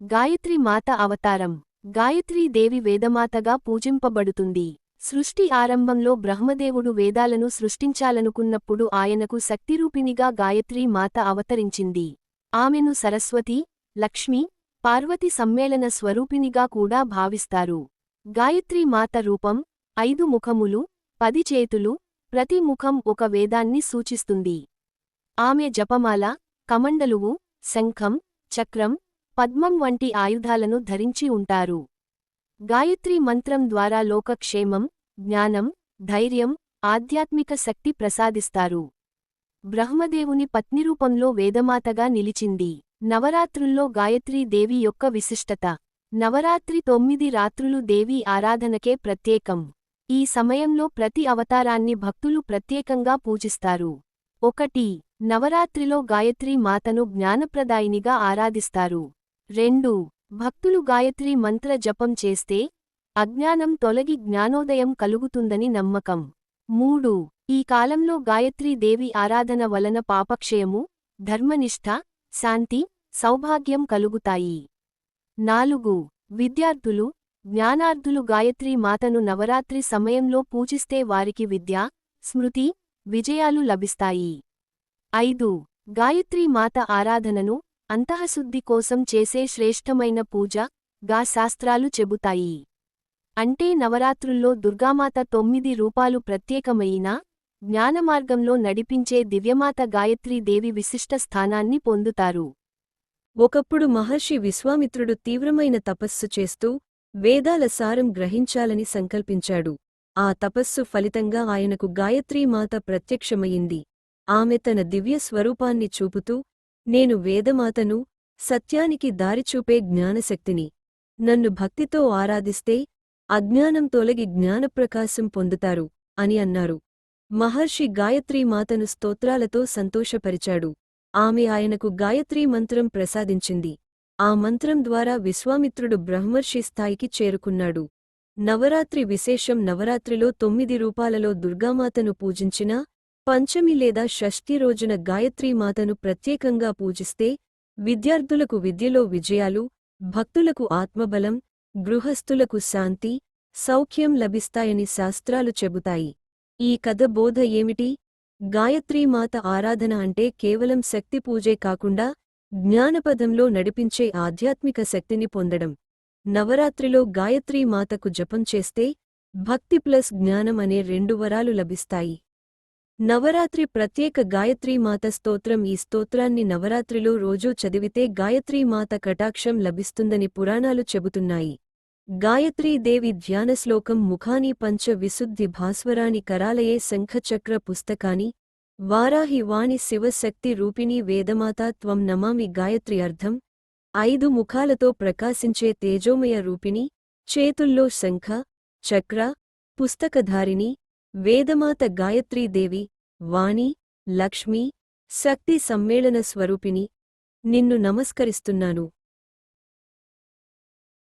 గాయత్రి మాత అవతారం. గాయత్రీ దేవి వేదమాతగా పూజింపబడుతుంది. సృష్టి ఆరంభంలో బ్రహ్మదేవుడు వేదాలను సృష్టించాలనుకున్నప్పుడు ఆయనకు శక్తిరూపిణిగా గాయత్రీ మాత అవతరించింది. ఆమెను సరస్వతి లక్ష్మి పార్వతి సమ్మేళన స్వరూపిణిగా కూడా భావిస్తారు. గాయత్రీ మాత రూపం ఐదు ముఖములు పది చేతులు ప్రతి ముఖం ఒక వేదాన్ని సూచిస్తుంది. ఆమె జపమాల కమండలువు శంఖం చక్రం పద్మం వంటి ఆయుధాలను ధరించి ఉంటారు. గాయత్రీ మంత్రం ద్వారా లోకక్షేమం జ్ఞానం ధైర్యం ఆధ్యాత్మిక శక్తి ప్రసాదిస్తారు. బ్రహ్మదేవుని పత్నిరూపంలో వేదమాతగా నిలిచింది. నవరాత్రుల్లో గాయత్రీ దేవి యొక్క విశిష్టత. నవరాత్రి తొమ్మిది రాత్రులు దేవి ఆరాధనకే ప్రత్యేకం. ఈ సమయంలో ప్రతి అవతారాన్ని భక్తులు ప్రత్యేకంగా పూజిస్తారు. ఒకటి. నవరాత్రిలో గాయత్రీ మాతను జ్ఞానప్రదాయినిగా ఆరాధిస్తారు. రెండు భక్తులు గాయత్రీ మంత్ర జపం చేస్తే అజ్ఞానం తొలగి జ్ఞానోదయం కలుగుతుందని నమ్మకం. మూడు ఈ కాలంలో గాయత్రీ దేవి ఆరాధన వలన పాపక్షయము ధర్మనిష్ఠ శాంతి సౌభాగ్యం కలుగుతాయి. నాలుగు విద్యార్థులు జ్ఞానార్థులు గాయత్రీ మాతను నవరాత్రి సమయంలో పూజిస్తే వారికి విద్య స్మృతి విజయాలు లభిస్తాయి. ఐదు గాయత్రీ మాత ఆరాధనను అంతఃశుద్ధి కోసం చేసే శ్రేష్టమైన పూజ గా శాస్త్రాలు చెబుతాయి. అంటే నవరాత్రుల్లో దుర్గామాత తొమ్మిది రూపాలు ప్రత్యేకమైన జ్ఞానమార్గంలో నడిపించే దివ్యమాత గాయత్రీ దేవి విశిష్ట స్థానాన్ని పొందుతారు. ఒకప్పుడు మహర్షి విశ్వామిత్రుడు తీవ్రమైన తపస్సు చేస్తూ వేదాల సారం గ్రహించాలని సంకల్పించాడు. ఆ తపస్సు ఫలితంగా ఆయనకు గాయత్రీమాత ప్రత్యక్షమయింది ఆమె తన దివ్య స్వరూపాన్ని చూపుతూ నేను వేదమాతను సత్యానికి దారిచూపే జ్ఞానశక్తిని. నన్ను భక్తితో ఆరాధిస్తే అజ్ఞానం తొలగి జ్ఞానప్రకాశం పొందుతారు అని అన్నారు. మహర్షి గాయత్రీమాతను స్తోత్రాలతో సంతోషపరిచాడు. ఆమె ఆయనకు గాయత్రీ మంత్రం ప్రసాదించింది. ఆ మంత్రం ద్వారా విశ్వామిత్రుడు బ్రహ్మర్షి స్థాయికి చేరుకున్నాడు. నవరాత్రి విశేషం నవరాత్రిలో తొమ్మిది రూపాలలో దుర్గామాతను పూజించినా పంచమి లేదా షష్ఠి రోజున గాయత్రీమాతను ప్రత్యేకంగా పూజిస్తే విద్యార్థులకు విద్యలో విజయాలు భక్తులకు ఆత్మబలం గృహస్థులకు శాంతి సౌఖ్యం లభిస్తాయని శాస్త్రాలు చెబుతాయి. ఈ కథ బోధ ఏమిటి? గాయత్రీమాత ఆరాధన అంటే కేవలం శక్తి పూజే కాకుండా జ్ఞానపదంలో నడిపించే ఆధ్యాత్మిక శక్తిని పొందడం. నవరాత్రిలో గాయత్రీమాతకు జపం చేస్తే భక్తి ప్లస్ జ్ఞానం అనే రెండు వరాలు లభిస్తాయి. నవరాత్రి ప్రత్యేక గాయత్రీమాత స్తోత్రం. ఈ స్తోత్రాన్ని నవరాత్రిలో రోజూ చదివితే గాయత్రీమాత కటాక్షం లభిస్తుందని పురాణాలు చెబుతున్నాయి. గాయత్రీదేవి ధ్యానశ్లోకం ముఖాని పంచ విశుద్ధి భాస్వరాని కరాలయే శంఖచక్ర పుస్తకాని. వారాహి వాణి శివశక్తి రూపిణీ వేదమాత త్వం నమామి గాయత్రి అర్థం ఐదు ముఖాలతో ప్రకాశించే తేజోమయ రూపిణి. చేతుల్లో శంఖ చక్ర పుస్తకధారిణి. వేదమాత గాయత్రీదేవి వాణి లక్ష్మి శక్తి సమ్మేళన స్వరూపిణి నిన్ను నమస్కరిస్తున్నాను.